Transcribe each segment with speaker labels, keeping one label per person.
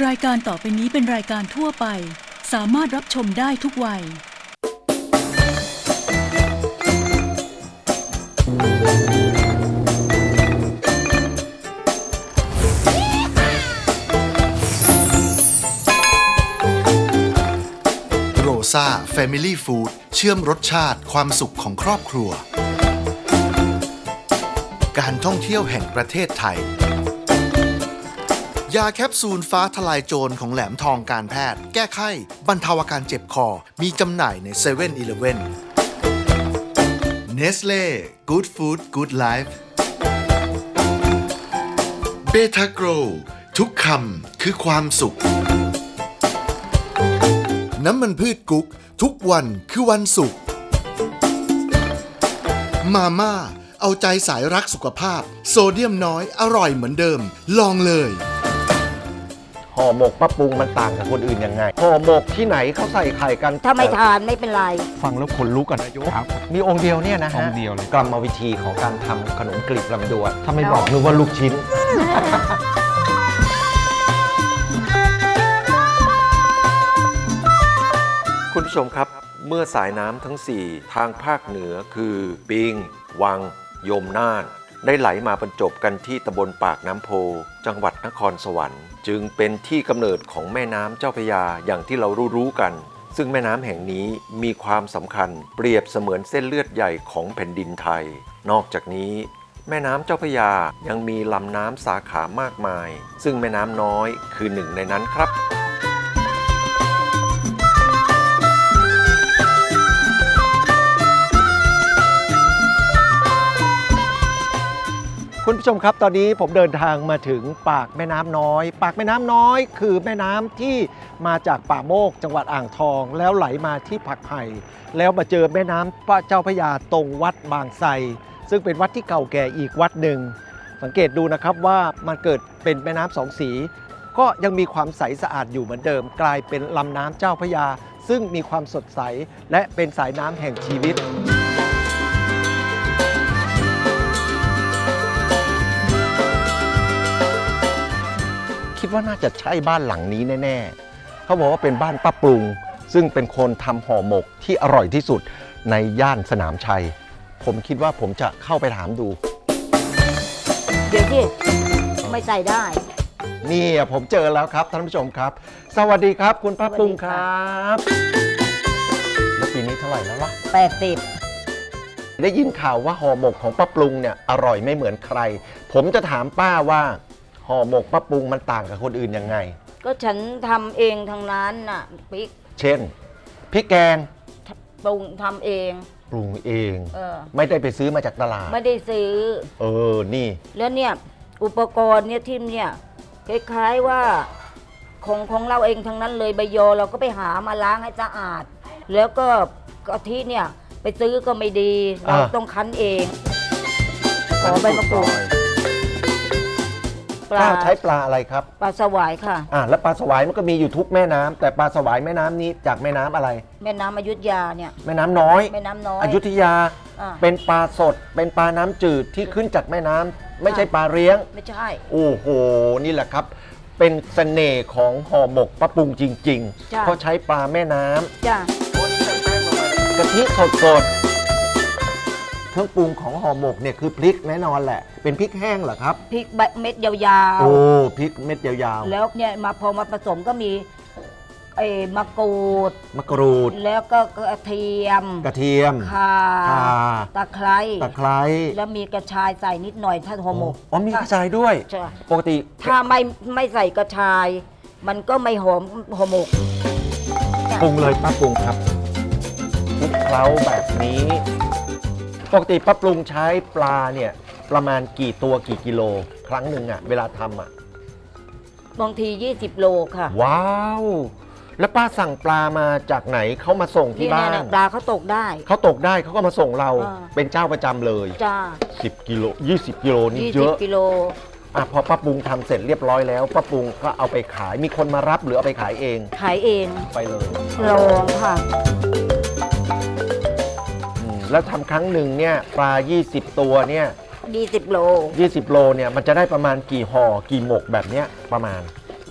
Speaker 1: รายการต่อไปนี้เป็นรายการทั่วไป สามารถรับชมได้ทุกวัย
Speaker 2: โรซาเฟมิลี่ฟู้ดเชื่อมรสชาติความสุขของครอบครัว การท่องเที่ยวแห่งประเทศไทย ยาแคปซูลฟ้าทลายโจรของแหลมทองการแพทย์ แก้ไข้ บรรเทาอาการเจ็บคอ มีจำหน่ายใน7 e เ e ่ e อีเลเว่นเนสเล่ Good Food Good Life เบทาโกรทุกคำคือความสุข น้ำมันพืชกุ๊ก ทุกวันคือวันศุกมาม่า เอาใจสายรักสุขภาพ โซเดียมน้อยอร่อยเหมือนเดิม ลองเลย
Speaker 3: ห่อหมกป้าปรุงมันต่างกับคนอื่นยังไงห่อหมกที่ไหนเขาใส่ไข่กัน
Speaker 4: ถ้าไม่ทานไม่เป็นไร
Speaker 3: ฟังแล้วขนลุกกันนายก
Speaker 5: ครับ
Speaker 3: มีองค์เดียวเนี่ยนะฮะ
Speaker 5: องค์เดียวเลย
Speaker 3: กรรมวิธีของการทำขนมกลีบลำดวนถ้าไม่บอกนึกว่าลูกชิ้น คุณผู้ชมครับ เมื่อสายน้ำทั้ง 4 ทางภาคเหนือคือ ปิง วัง ยมน่าน ได้ไหลมาบรรจบกันที่ตำบลปากน้ำโพ จังหวัดนครสวรรค์ จึงเป็นที่กำเนิดของแม่น้ำเจ้าพยาอย่างที่เรารู้ๆกัน ซึ่งแม่น้ำแห่งนี้มีความสำคัญเปรียบเสมือนเส้นเลือดใหญ่ของแผ่นดินไทย นอกจากนี้แม่น้ำเจ้าพยายังมีลำน้ำสาขามากมาย ซึ่งแม่น้ำน้อยคือหนึ่งในนั้นครับ คุณผู้ชมครับตอนนี้ผมเดินทางมาถึงปากแม่น้ำน้อย ปากแม่น้ำน้อย คือแม่น้ำที่มาจากป่าโมกจังหวัดอ่างทอง แล้วไหลมาที่ผักไห่แล้วมาเจอแม่น้ำพระเจ้าพระยาตรงวัดบางไทรซึ่งเป็นวัดที่เก่าแก่อีกวัดหนึ่ง สังเกตดูนะครับว่ามันเกิดเป็นแม่น้ำสองสี ก็ยังมีความใสสะอาดอยู่เหมือนเดิม กลายเป็นลำน้ำเจ้าพระยา ซึ่งมีความสดใสและเป็นสายน้ำแห่งชีวิต ว่าน่าจะใช่บ้านหลังนี้แน่ๆเขาบอกว่าเป็นบ้านป้าปรุง ซึ่งเป็นคนทำห่อหมกที่อร่อยที่สุดในย่านสนามชัย ผมคิดว่าผมจะเข้าไปถามดู
Speaker 4: เดี๋ยวที่ไม่ใส่ได้
Speaker 3: นี่ผมเจอแล้วครับท่านผู้ชมครับ สวัสดีครับ คุณป้าปรุง
Speaker 4: สวัสดี
Speaker 3: คร
Speaker 4: ค่ะั
Speaker 3: บแล้วปีนี้เท่าไหร่แล้วล่ะ
Speaker 4: 80
Speaker 3: ได้ยินข่าวว่าห่อหมกของป้าปรุงเนี่ยอร่อยไม่เหมือนใคร ผมจะถามป้าว่า ห่อหมกป้าปรุงมันต่างกับคนอื่นยังไง
Speaker 4: ก็ฉันทำเองทั้งนั้นน่ะพริก
Speaker 3: เช่นพริกแกง
Speaker 4: ปรุงทำเอง
Speaker 3: ปรุงเอง
Speaker 4: เออ
Speaker 3: ไม่ได้ไปซื้อมาจากตลาด
Speaker 4: ไม่ได้ซื้อ
Speaker 3: เออ นี่
Speaker 4: แล้วเนี่ยอุปกรณ์เนี่ยที่เนี่ยคล้ายๆว่าของของเราเองทั้งนั้นเลยใบยอเราก็ไปหามาล้างให้สะอาด แล้วก็กะทิเนี่ยไปซื้อก็ไม่ดี เรา
Speaker 3: อ่า
Speaker 4: ต้องคั้นเองขอใบมะกรูด ปลา
Speaker 3: ป้าใช้ปลาอะไรครับ
Speaker 4: ปลาสวายค่ะ
Speaker 3: อ่าแล้วปลาสวายมันก็มีอยู่ทุกแม่น้ำแต่ปลาสวายแม่น้ำนี้จากแม่น้ำอะไร
Speaker 4: แม่น้ำอยุธยาเนี่ย
Speaker 3: แม่น้ำน้อย
Speaker 4: แม่น้ำน้อย
Speaker 3: อยุธยา
Speaker 4: อ่า
Speaker 3: เป็นปลาสด เป็นปลาน้ำจืดที่ขึ้นจากแม่น้ำไม่ใช่ปลาเลี้ยง
Speaker 4: ไม่ใช่
Speaker 3: โอ้โห นี่แหละครับ เป็นเสน่ห์ของห่อหมกป้าปรุงจริง
Speaker 4: จ้ะ
Speaker 3: ๆเพราะใช้ปลาแม่น้ำ
Speaker 4: จ้ะ
Speaker 3: กะทิสดสดๆ เครื่องปรุงของห่อหมกเนี่ยคือพริกแน่นอนแหละ เป็นพริกแห้งเหรอครับ
Speaker 4: พริกใบเม็ดยาว
Speaker 3: โอ้พริกเม็ดยาว
Speaker 4: ๆ แล้วเนี่ยมาพอมาผสมก็มีไอ้มะกรูด
Speaker 3: ๆมะกรูด
Speaker 4: แล้วก็กระเทียม
Speaker 3: กระเทียม
Speaker 4: ข่า
Speaker 3: ข่า
Speaker 4: ตะไคร้
Speaker 3: ตะไคร้
Speaker 4: แล้วมีกระชายใส่นิดหน่อยถ้าห่อหมก
Speaker 3: อ๋อมีกระชายด้วย
Speaker 4: จ้ะ
Speaker 3: ปกติ
Speaker 4: ถ้าไม่ไม่ใส่กระชาย มันก็ไม่หอมห่อหมก
Speaker 3: ปรุงเลยป้าปรุงครับคลุกเคล้าแบบนี้ ปกติป้าปรุงใช้ปลาเนี่ยประมาณกี่ตัวกี่กิโล ครั้งหนึ่งอะเวลาทำอะ
Speaker 4: บางที 20 โลค่ะ
Speaker 3: ว้าว แล้วป้าสั่งปลามาจากไหนเขามาส่งที่
Speaker 4: นี่
Speaker 3: บ้า
Speaker 4: เนี่ย
Speaker 3: น
Speaker 4: นะปลาเขาตกได้
Speaker 3: เขาตกได้เขาก็มาส่งเรา
Speaker 4: อ่า
Speaker 3: เป็นเจ้าประจำเลย
Speaker 4: จ้า
Speaker 3: 10กิโล20 กิโลนี่เยอะ
Speaker 4: 20กิโล
Speaker 3: อะพอป้าปรุงทำเสร็จเรียบร้อยแล้วป้าปรุงก็เอาไปขายมีคนมารับหรือเอาไปขายเอง
Speaker 4: ขายเอง
Speaker 3: ไปเลย
Speaker 4: ลองค่ะ
Speaker 3: อืม แล้วทำครั้งหนึ่งเนี่ยปลา 20 ตัวเนี่ย
Speaker 4: 20โล
Speaker 3: 20 โลเนี่ยมันจะได้ประมาณกี่ห่อกี่หมกแบบเนี้ยประมาณ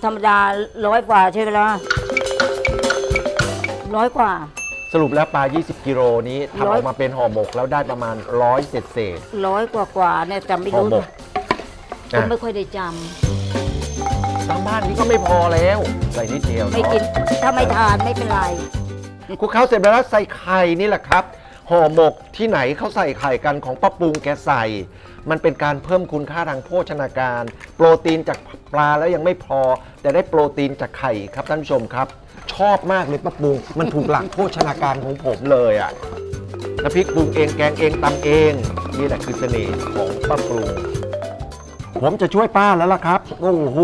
Speaker 4: ธรรมดาร้อยกว่าใช่ไหมล่ะร้อยกว่า
Speaker 3: สรุปแล้วปลา 20 กิโลนี้ทำอ
Speaker 4: ร้
Speaker 3: อ
Speaker 4: อย
Speaker 3: กมาเป็นห่อหมกแล้วได้ประมาณร้อยเศษเศษ
Speaker 4: ร้อยกว่ากว่าๆเนี่ยจำไม่
Speaker 3: ห่อ
Speaker 4: รู้
Speaker 3: หมก
Speaker 4: ก็ไม่ค่อยได้จ
Speaker 3: ทางบ้านนี้ก็ไม่พอแล้ว ใส่นิดเดียวำเอะ
Speaker 4: ไม่กินถ้าไม่ทานไม่เป็นไร
Speaker 3: คลุกเคล้าเสร็จแล้วใส่ไข่นี่แหละครับ ห่อหมกที่ไหนเขาใส่ไข่กันของป้าปรุงแกใส่ มันเป็นการเพิ่มคุณค่าทางโภชนาการ โปรตีนจากปลาแล้วยังไม่พอ แต่ได้โปรตีนจากไข่ครับท่านผู้ชมครับ ชอบมากเลยป้าปรุง มันถูกหลักโภชนาการของผมเลยอะ่ะน้ำพริกปรุงเองแกงเองตำเองนี่แหละคือเสน่ห์ของป้าปรุง ผมจะช่วยป้าแล้วล่ะครับโอ้โห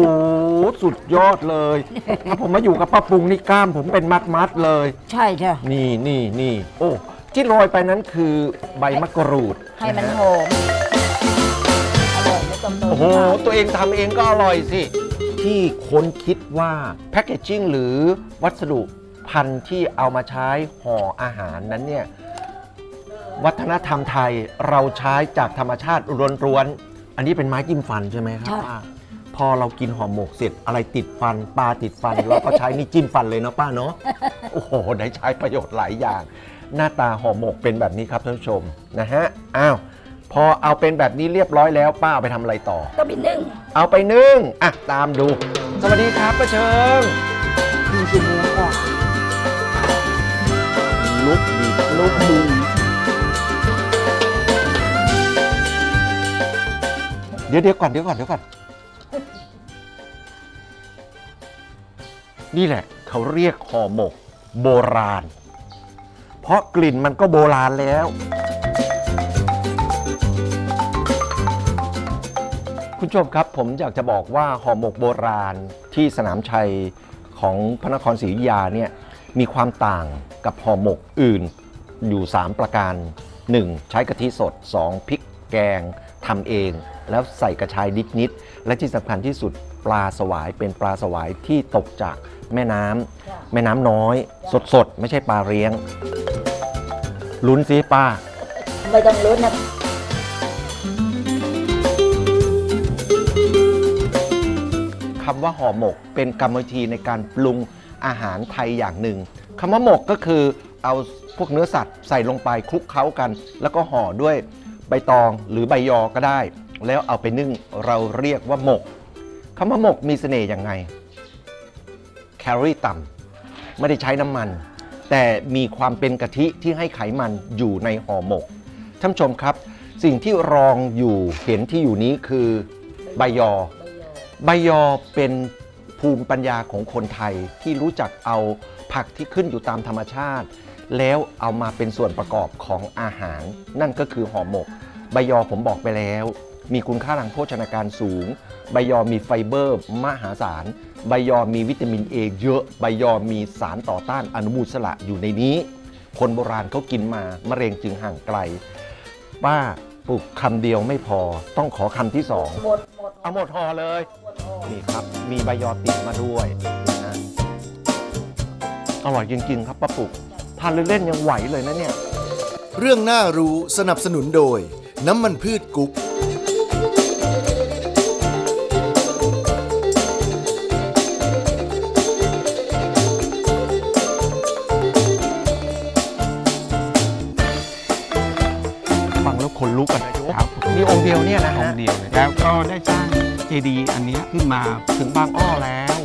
Speaker 3: สุดยอดเลยถ้าผมมาอยู่กับป้าปรุงนี่กล้าม ผมเป็นมัดมัดๆเลย
Speaker 4: ใช่ใช่
Speaker 3: นี่นี่นี่โอ้ ที่โรยไปนั้นคือใบมะกรูด
Speaker 4: ให้มันะ
Speaker 3: ฮะ
Speaker 4: หอมอร่อยไม่ต้องเติม
Speaker 3: โอ้โห
Speaker 4: น้ำตาล
Speaker 3: ตัวเองทำเองก็อร่อยสิ ที่ค้นคิดว่าแพคเกจจิ้งหรือวัสดุพันธุ์ที่เอามาใช้ห่ออาหารนั้นเนี่ย วัฒนธรรมไทยเราใช้จากธรรมชาติล้วนๆ อันนี้เป็นไม้จิ้มฟันใช่ไหมครับ
Speaker 4: ใช่
Speaker 3: ป้าพอเรากินห่อหมกเสร็จอะไรติดฟันปลาติดฟันเราก็ใช้นี่จิ้มฟันเลยเนาะป้าเนาะ โอ้โห ได้ใช้ประโยชน์หลายอย่าง หน้าตาห่อหมกเป็นแบบนี้ครับท่านผู้ชมนะฮะอ้าวพอเอาเป็นแบบนี้เรียบร้อยแล้วป้าเอาไปทำอะไรต่อ
Speaker 4: ก็มีนึ่ง
Speaker 3: เอาไปนึ่งอะตามดู สวัสดีครับป้าเชิง
Speaker 4: มีกี่โมงกว่า
Speaker 3: ลุกดีลุกดีเดี๋ยวเดี๋ยวก่อนเดี๋ยวก่อนเดี๋ยวก่อน นี่แหละ เขาเรียกห่อหมก โบราณ เพราะกลิ่นมันก็โบราณแล้ว คุณผู้ชมครับผมอยากจะบอกว่าห่อหมกโบราณที่สนามชัยของพระนครศรีอยุธยาเนี่ยมีความต่างกับห่อหมกอื่นอยู่ 3 ประการ 1. ใช้กะทิสด 2. พริกแกงทำเอง แล้วใส่กระชายนิดๆและที่สำคัญที่สุดปลาสวายเป็นปลาสวายที่ตกจาก แม่น้ำแม่น้ำน้อย สดๆ ไม่ใช่ปลาเลี้ยง ลุ้นสิป้า
Speaker 4: ไม่ต้องลุ้นนะ
Speaker 3: คำว่าห่อหมกเป็นกรรมวิธีในการปรุงอาหารไทยอย่างหนึ่งคำว่าหมกก็คือเอาพวกเนื้อสัตว์ใส่ลงไปคลุกเคล้ากัน แล้วก็ห่อด้วยใบตองหรือใบยอก็ได้ แล้วเอาไปนึ่งเราเรียกว่าหมกคำว่าหมกมีเสน่ห์ยังไงแค ลอรี่ต่ำไม่ได้ใช้น้ำมัน แต่มีความเป็นกะทิที่ให้ไขมันอยู่ในห่อหมก ท่านชมครับ สิ่งที่รองอยู่เห็นที่อยู่นี้คือใบยอ ใบยอเป็นภูมิปัญญาของคนไทยที่รู้จักเอาผักที่ขึ้นอยู่ตามธรรมชาติ แล้วเอามาเป็นส่วนประกอบของอาหาร นั่นก็คือห่อหมก ใบยอผมบอกไปแล้ว มีคุณค่าทางโภชนาการสูง ใบยอมีไฟเบอร์มหาศาล ใบยอมีวิตามินเอเยอะ ใบยอมีสารต่อต้านอนุมูลอิสระอยู่ในนี้ คนโบราณเขากินมามะเร็งจึงห่างไกล ป้าปลูกคำเดียวไม่พอต้องขอคำที่สอง
Speaker 4: หมดหมด
Speaker 3: เอาหมดห่อเลยนี่ครับ มีใบยอติดมาด้วยนะอร่อยจริง ๆ ครับป้าปุกทานเล่นๆยังไหวเลยนะเนี่ย
Speaker 2: เรื่องน่ารู้สนับสนุนโดย น้ำมันพืชกุ๊ก
Speaker 3: ฟังแล้วขนลุกกันนะโย
Speaker 5: ครับ
Speaker 3: มีองค์เดียวเนี่ยนะ
Speaker 5: อ
Speaker 3: ฮะ
Speaker 5: งค์เดียวเลยแล้วก็ได้สร้างเจดีย์อันเนี้ยขึ้นมา
Speaker 3: ถึงบางอ้อแล้ว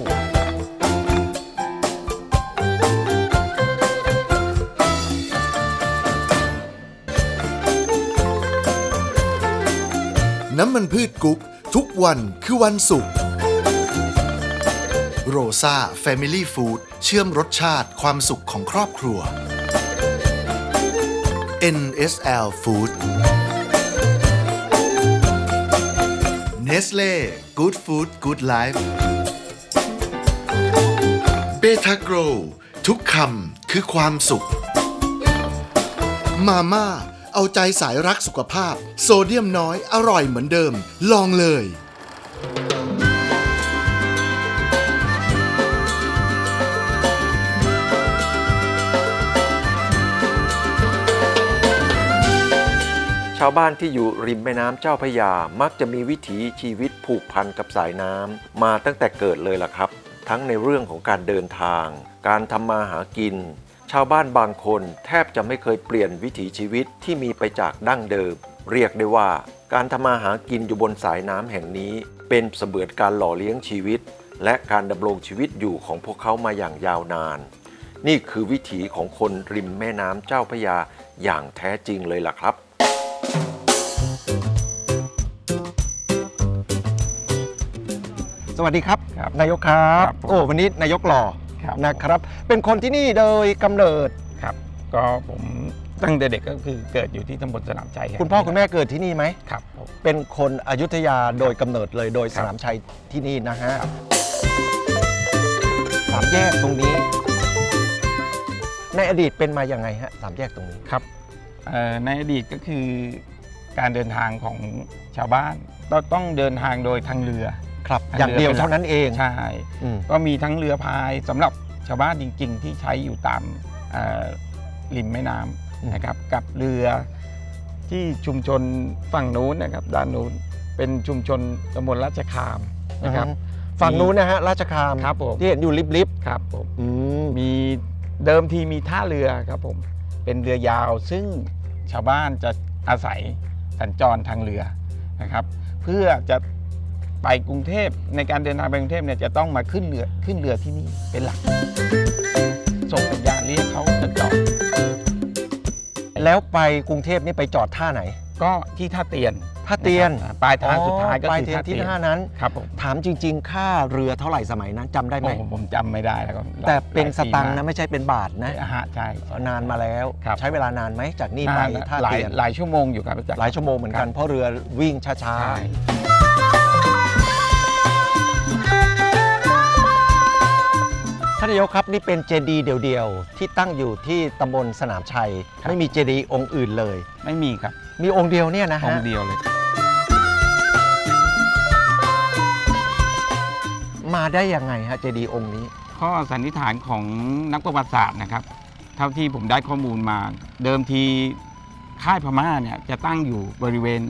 Speaker 2: น้ำมันพืชกุ๊ก ทุกวันคือวันศุกร์โรซาเฟมิลี่ฟู้ดเชื่อมรสชาติความสุขของครอบครัว NSL Food Nestle Good Food Good Life เบทาโกรทุกคำคือความสุข มาม่า เอาใจสายรักสุขภาพ โซเดียมน้อยอร่อยเหมือนเดิม ลองเลย
Speaker 3: ชา
Speaker 6: วบ้านที่อยู่ริมแม่น้ำเจ้าพระยามักจะมีวิถีชีวิตผูกพันกับสายน้ำมาตั้งแต่เกิดเลยล่ะครับ ทั้งในเรื่องของการเดินทาง การทำมาหากิน ชาวบ้านบางคนแทบจะไม่เคยเปลี่ยนวิถีชีวิตที่มีไปจากดั้งเดิม เรียกได้ว่า การทำมาหากินอยู่บนสายน้ำแห่งนี้ เป็นเสมือนการหล่อเลี้ยงชีวิต และการดำรงชีวิตอยู่ของพวกเขามาอย่างยาวนาน นี่คือวิถีของคนริมแม่น้ำเจ้าพระยาอย่างแท้จริงเลยล่ะครับ
Speaker 3: สวัสดีครับ
Speaker 5: ครับ
Speaker 3: นายกครับ
Speaker 5: ครับผม
Speaker 3: โอ้วันนี้นายกหล่อ
Speaker 5: ครับ
Speaker 3: นะครับ เป็นคนที่นี่โดยกำเนิด
Speaker 5: ครับ ก็ผมตั้งแต่เด็กก็คือเกิดอยู่ที่ตำบลสนามชัยแห่ง
Speaker 3: คุณพ่อ
Speaker 5: นี้
Speaker 3: คุณแม่เกิดที่นี่ไหม
Speaker 5: ครับผม
Speaker 3: เป็นคนอยุธยาโดยกำเนิดเลยโดย
Speaker 5: ค
Speaker 3: ส
Speaker 5: รับ
Speaker 3: นามชัยที่นี่นะฮะสามแยกตรงนี้ ในอดีตเป็นมาอย่างไงฮะสามแยกตรงนี้
Speaker 5: ครับเอ่อในอดีตก็คือการเดินทางของชาวบ้านเราต้องเดินทางโดยทางเรือ
Speaker 3: ครับ
Speaker 5: ทาง
Speaker 3: อย่างเดียว
Speaker 5: เรือเป็นหลัก
Speaker 3: เท่านั้นเอง
Speaker 5: ใช่
Speaker 3: อืม
Speaker 5: ก็มีทั้งเรือพายสำหรับชาวบ้านจริง ๆ ที่ใช้อยู่ตามเอ่อริมแม่น้ำนะครับ กับเรือที่ชุมชนฝั่งนู้นนะครับ ด้านนู้นเป็นชุมชนตำบลราชคามนะครับ
Speaker 3: อือฮึฝั่งนู้นนะฮะราชคาม
Speaker 5: ครับผม
Speaker 3: ที่เห็นอยู่ลิบ
Speaker 5: ครับผม
Speaker 3: ๆอืม
Speaker 5: มีเดิมทีมีท่าเรือครับผม เป็นเรือยาวซึ่งชาวบ้านจะอาศัยสัญจรทางเรือนะครับ เพื่อจะ ไปกรุงเทพในการเดินทางไปกรุงเทพเนี่ยจะต้องมาขึ้นเรือขึ้นเรือที่นี่เป็นหลัก ส่งสัญญาณเรียกเขาจะจอด
Speaker 3: แล้วไปกรุงเทพนี่ไปจอดท่าไหน
Speaker 5: ก็ที่ท่าเตียน
Speaker 3: ท่าเตียน
Speaker 5: นะครับปลายทางสุดท้ายก็
Speaker 3: ปลาย
Speaker 5: คือ
Speaker 3: เทียน
Speaker 5: ท่า
Speaker 3: ที่
Speaker 5: เตียน
Speaker 3: ท่านั้น
Speaker 5: ครับผม
Speaker 3: ถามจริง ๆ ค่าเรือเท่าไหร่สมัยนั้นจำได้ไหม
Speaker 5: โอ้ผมจำไม่ได้แล้วก็หลาย
Speaker 3: แต่เป็น
Speaker 5: หลาย
Speaker 3: สตังค์
Speaker 5: ปี
Speaker 3: นะ
Speaker 5: มาก
Speaker 3: ไม่ใช่เป็นบาทนะ
Speaker 5: อ่าฮะใช่
Speaker 3: นานมาแล้ว
Speaker 5: ครับ
Speaker 3: ใช้เวลานานไหมจากนี่ไป
Speaker 5: นาน
Speaker 3: ท่า
Speaker 5: หลาย
Speaker 3: เตียน
Speaker 5: หลายชั่วโมงอยู่ครับอาจารย์
Speaker 3: หลายชั่วโมงเหมือนกัน
Speaker 5: ครับ
Speaker 3: เพราะเรือวิ่งช้า
Speaker 5: ใช่
Speaker 3: ๆ นนายกครับนี่เป็นเจดีย์เดี่ยวๆ ที่ตั้งอยู่ที่ตำบลสนามชัยไม่มีเจดีย์องค์อื่นเลย
Speaker 5: ไม่มีครับ
Speaker 3: มีองค์เดียวเนี่ยนะ
Speaker 5: อ
Speaker 3: ฮะ
Speaker 5: งค์เดียวเลย
Speaker 3: มาได้ยังไงฮะเจดีย์องค์นี้
Speaker 5: ข้อสันนิษฐานของนักประวัติศาสตร์นะครับ เท่าที่ผมได้ข้อมูลมา เดิมทีค่ายพม่าเนี่ยจะตั้งอยู่บริเวณ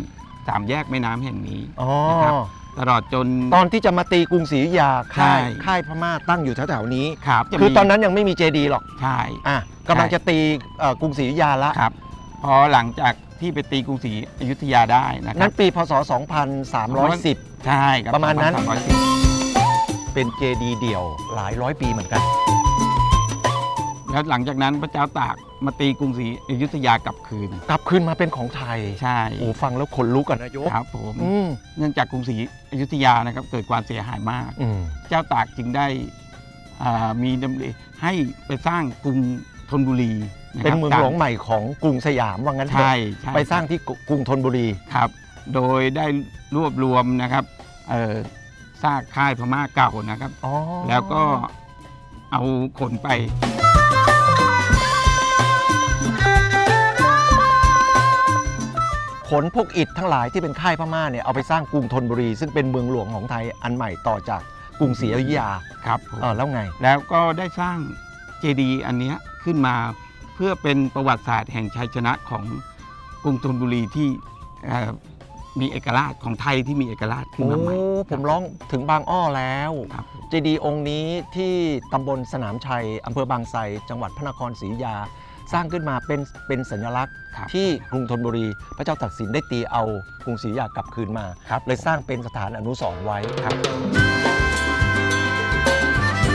Speaker 5: สามแยกแม่น้ำแห่งนี้
Speaker 3: อ๋อ
Speaker 5: นะครับ ตลอดจน
Speaker 3: ตอนที่จะมาตีกรุงศรีอยุธยาค่าย
Speaker 5: ใช่
Speaker 3: ค่ายพม่าตั้งอยู่แถวๆนี้
Speaker 5: ครับจะ
Speaker 3: คือ
Speaker 5: มี
Speaker 3: ตอนนั้นยังไม่มีเจดีย์หรอก
Speaker 5: ใช่
Speaker 3: อะกำลังจะตีเอ่อกรุงศรีอยุธยาละ
Speaker 5: ครับ พอหลังจากที่ไปตีกรุงศรีอยุธยาได้นะครั
Speaker 3: นั้
Speaker 5: บ
Speaker 3: นปีพศ 2310
Speaker 5: ใช่คบ
Speaker 3: ประมาณนั้น
Speaker 5: 2310
Speaker 3: เป็นเจดีย์เดี่ยวหลายร้อยปีเหมือนกัน
Speaker 5: แล้วหลังจากนั้นพระเจ้าตากมาตีกรุงศรีอยุธยากลับคืน
Speaker 3: กลับคืนมาเป็นของไทย
Speaker 5: ใช่
Speaker 3: โอ้ฟังแล้วขนลุกกันนายก
Speaker 5: ครับผม
Speaker 3: อืม
Speaker 5: เนื่องจากกรุงศรีอยุธยานะครับเกิดความเสียหายมาก
Speaker 3: อืม
Speaker 5: เจ้าตากจึงได้อ่ามีดำริให้ไปสร้างกรุงธนบุรีะครับ
Speaker 3: เป็นเมืองหลวงใหม่ของกรุงสยามว่างั้นเถอะ
Speaker 5: ใช่ใช่
Speaker 3: ไปสร้างที่กรุงธนบุรี
Speaker 5: ครับ โดยได้รวบรวมนะครับเอ่อซากค่ายพม่าเก่านะครับ
Speaker 3: อ๋อ
Speaker 5: แล้วก็เอาขนไป
Speaker 3: นพวกอิฐทั้งหลายที่เป็นค่ายพม่าเนี่ยเอาไปสร้างกรุงธนบุรี ซึ่งเป็นเมืองหลวงของไทยอันใหม่ต่อจากกรุงศรีอยุธยา
Speaker 5: ครับผม
Speaker 3: เออแล้วไง
Speaker 5: แล้วก็ได้สร้างเจดีย์อันเนี้ยขึ้นมาเพื่อเป็นประวัติศาสตร์แห่งชัยชนะของกรุงธนบุรีที่เอ่อมีเอกราชของไทยที่มีเอกราชขึ้น
Speaker 3: โอ้
Speaker 5: มาใหม่
Speaker 3: ผมร้องถึงบางอ้อแล้ว
Speaker 5: ครับ
Speaker 3: เจดีย์องค์นี้ที่ตำบลสนามชัยอำเภอบางไทรจังหวัดพระนครศรีอยุธยา สร้างขึ้นมาเป็นเป็นสัญลักษณ์
Speaker 5: ครับ
Speaker 3: ที่กรุงธนบุรี พระเจ้าตากสินได้ตีเอากรุงศรีอยุธยากลับคืนมา
Speaker 5: ครับ
Speaker 3: เลยสร้างเป็นสถานอนุสรณ์ไว้
Speaker 5: ครับ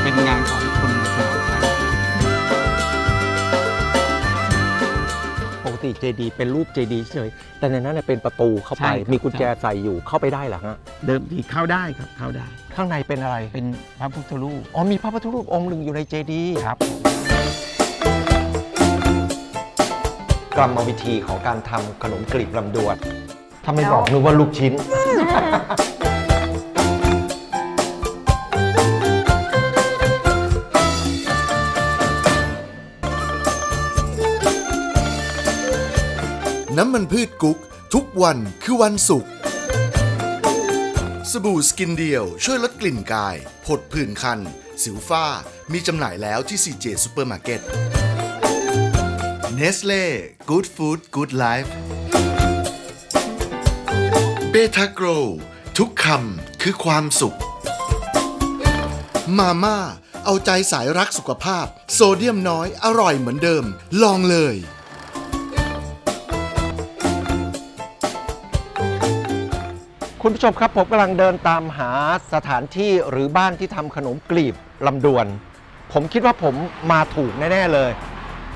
Speaker 5: เป็นงานของคนสนามชัย
Speaker 3: ปกติเจดีย์เป็นรูปเจดีย์เฉยแต่ในนั้นเนยเป็นประตูเข้าไป
Speaker 5: ใช่ครับ
Speaker 3: มีกุญแจใส่อยู่เข้าไปได้เหรอฮะ
Speaker 5: เดิมทีเข้าได้ครับเข้าได้
Speaker 3: ข้างในเป็นอะไร
Speaker 5: เป็นพระพุทธรูป
Speaker 3: อ๋อมีพระพุทธรูปองค์หนึ่งอยู่ในเจดีย์
Speaker 5: ครับ
Speaker 3: กรรมวิธีของการทำขนมกลีบลำดวนถ้าไม่บอกนึกว่าลูกชิ้น
Speaker 2: น้ำมันพืชกุ๊ก ทุกวันคือวันศุกร์สบู่สกินเดียว ช่วยลดกลิ่นกาย ผดผื่นคัน สิวฝ้า มีจำหน่ายแล้วที่ CJ Supermarket Nestle Good Food Good Life เบทาโกรทุกคำคือความสุข มาม่า เอาใจสายรักสุขภาพ โซเดียมน้อยอร่อยเหมือนเดิม ลองเลย
Speaker 3: คุณผู้ชมครับผมกำลังเดินตามหาสถานที่หรือบ้านที่ทำขนมกลีบลำดวน ผมคิดว่าผมมาถูกแน่ ๆ เลย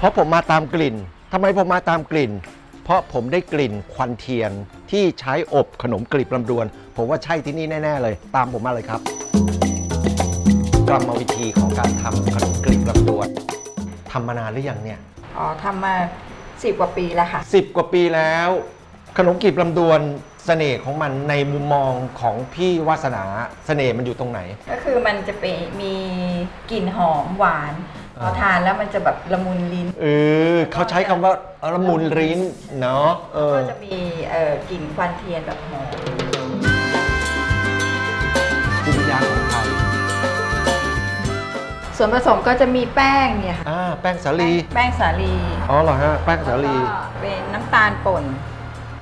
Speaker 3: เพราะผมมาตามกลิ่นทำไมผมมาตามกลิ่น เพราะผมได้กลิ่นควันเทียนที่ใช้อบขนมกลีบลำดวน ผมว่าใช่ที่นี่แน่ ๆ เลย ตามผมมาเลยครับกรรมวิธีของการทำขนมกลีบลำดวนทำมานานหรือยังเนี่ย
Speaker 7: อ๋อทำมาสิบกว่าปีแล้วค่ะ
Speaker 3: สิบกว่าปีแล้ว ขนมกลีบลำดวนเสน่ห์ของมันในมุมมองของพี่วาสนาเสน่ห์มันอยู่ตรงไหน
Speaker 7: ก็คือมันจะเป็นมีกลิ่นหอมหวาน พอ
Speaker 3: อ่า
Speaker 7: ทานแล้วมันจะแบบละมุนลิ้น
Speaker 3: เออเขาใช้คำว่าละมุนลิ้นเนาะเออ
Speaker 7: ก็จะมีเอ่อกลิ่นควันเทียนแบบหอม
Speaker 3: ภูมิปัญญาของไทย
Speaker 7: ส่วนผสมก็จะมีแป้งเนี่ยค่ะ
Speaker 3: อ่าแป้งสาลี
Speaker 7: แป้งสาลี
Speaker 3: อ๋อเหรอฮะ แป้งสาลี
Speaker 7: แล้วก็เป็นน้ำตาลป่น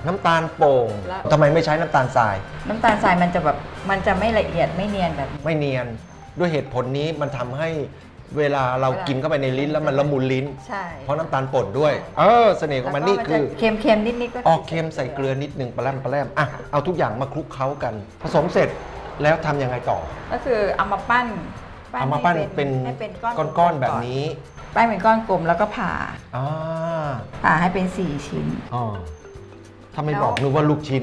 Speaker 3: น้ำตาลโป่ง
Speaker 7: แล้ว
Speaker 3: ทำไมไม่ใช้น้ำตาลทราย
Speaker 7: น้ำตาลทรายมันจะแบบมันจะไม่ละเอียดไม่เนียนแบบนี้
Speaker 3: ไม่เนียน ด้วยเหตุผลนี้มันทำให้ เวลาเรากินเข้าไปในลิ้นแล้วมันละมุนลิ้น
Speaker 7: ใช่
Speaker 3: เพราะน้ำตาลป่นด้วย เออเสน่ห์ของมันนี่คือ
Speaker 7: เค็มๆ นิดๆก็
Speaker 3: ออกเค็มใส่เกลือนิดนึงปลาแรมปลาแรมอะเอาทุกอย่างมาคลุกเคล้ากัน ผสมเสร็จแล้วทำยังไงต่อ
Speaker 7: ก็คือเอามาปั้น
Speaker 3: เอามาปั้น
Speaker 7: ให้
Speaker 3: เป็น
Speaker 7: ให้เป็นก้อน
Speaker 3: ก้อนๆแบบนี้
Speaker 7: ปั้นเป็นก้อนกลมแล้วก็ผ่า
Speaker 3: อ่า
Speaker 7: ผ่าให้เป็นสี่ชิ้น
Speaker 3: อ๋อถ้าไม่
Speaker 7: แล้ว
Speaker 3: บอกนึกว่าลูกชิ้น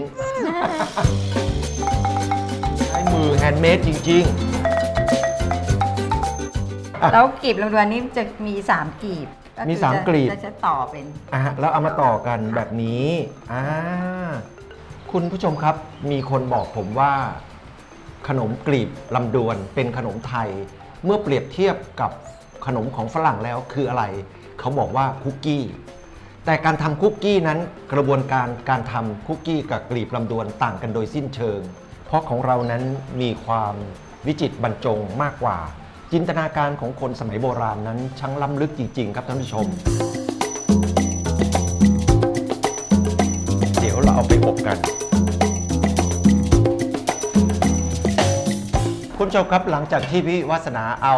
Speaker 3: ใช้มือแฮนด์เมดจริงอะ
Speaker 7: แล้วกลีบลำดวนนี่จะมีสามกลีบก็คือ
Speaker 3: มีสาม
Speaker 7: จะ
Speaker 3: กลีบ
Speaker 7: จะจะต่อเป็น
Speaker 3: ๆอะแล้วเอามาต่อกันแบบนี้อ่าคุณผู้ชมครับมีคนบอกผมว่า ขนมกลีบลำดวนเป็นขนมไทย เมื่อเปรียบเทียบกับขนมของฝรั่งแล้วคืออะไร เขาบอกว่าคุกกี้ แต่การทำคุกกี้นั้นกระบวนการการทำคุกกี้กับกลีบลำดวนต่างกันโดยสิ้นเชิง เพราะของเรานั้นมีความวิจิตรบรรจงมากกว่า จินตนาการของคนสมัยโบราณนั้นช่างล้ำลึกจริง ๆ ครับท่านผู้ชม เดี๋ยวเราเอาไปอบกัน คุณผู้ชมครับหลังจากที่พี่วาสนาเอา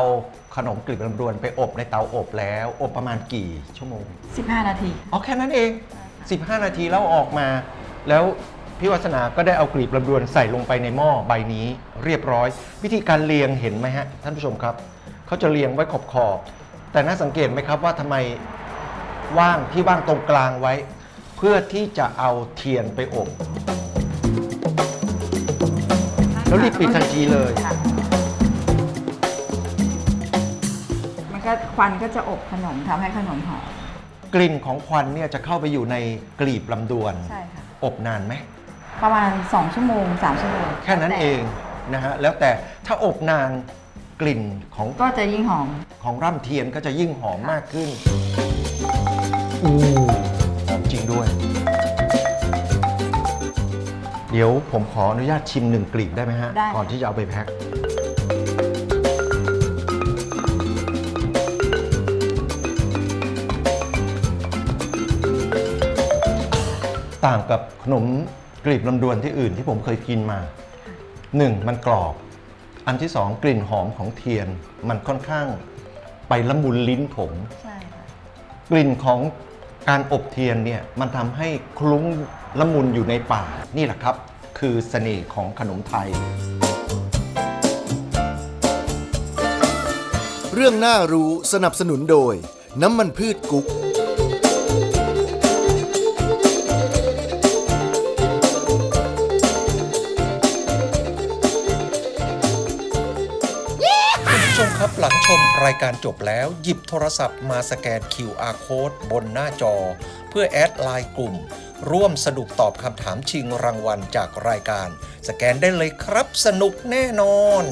Speaker 3: ขนมกลีบลำดวนไปอบในเตาอบแล้ว อบประมาณกี่ชั่วโมง
Speaker 7: 15 นาที
Speaker 3: อ๋อแค่นั้นเอง 15 นาทีแล้วออกมา แล้ว พี่วัฒนาก็ได้เอากลีบลำดวนใส่ลงไปในหม้อใบนี้เรียบร้อย วิธีการเรียงเห็นไหมฮะท่านผู้ชมครับเขาจะเรียงไว้ขอบขอบๆแต่น่าสังเกตไหมครับว่าทำไมว่างที่ว่างตรงกลางไว้ เพื่อที่จะเอาเทียนไปอบแล้วรีบปิดทันทีเลย
Speaker 7: ค่ะมันก็ควันก็จะอบขนมทำให้ขนมหอม
Speaker 3: กลิ่นของควันเนี่ยจะเข้าไปอยู่ในกลีบลำดวน
Speaker 7: ใช่ค่ะ
Speaker 3: อบนานไหม
Speaker 7: ประมาณ 2 ชั่วโมง 3 ชั่วโมง
Speaker 3: แค่นั้นเองนะฮะแล้วแต่ถ้าอบนานกลิ่นของ
Speaker 7: ก็จะยิ่งหอม
Speaker 3: ของร่ำเทียนก็จะยิ่งหอมมากขึ้นอู้หอมจริงด้วย เดี๋ยวผมขออนุญาตชิมหนึ่งกลีบได้ไหมฮะ
Speaker 7: ได้
Speaker 3: ก่อนที่จะเอาไปแพ็คต่างกับขนม กลีบลำดวนที่อื่นที่ผมเคยกินมาหนึ่งมันกรอบ อันที่สองกลิ่นหอมของเทียน มันค่อนข้างไปละมุนลิ้นผม
Speaker 7: ใช่ค่ะ
Speaker 3: กลิ่นของการอบเทียนเนี่ยมันทำให้คลุ้งละมุนอยู่ในปากนี่แหละครับ คือเสน่ห์ของขนมไทย
Speaker 2: เรื่องน่ารู้สนับสนุนโดย น้ำมันพืชกุ๊ก
Speaker 8: รายการจบแล้วหยิบโทรศัพท์มาสแกน QR Code บนหน้าจอ เพื่อแอดไลน์กลุ่ม ร่วมสนุกตอบคำถามชิงรางวัลจากรายการ สแกนได้เลยครับสนุกแน่นอน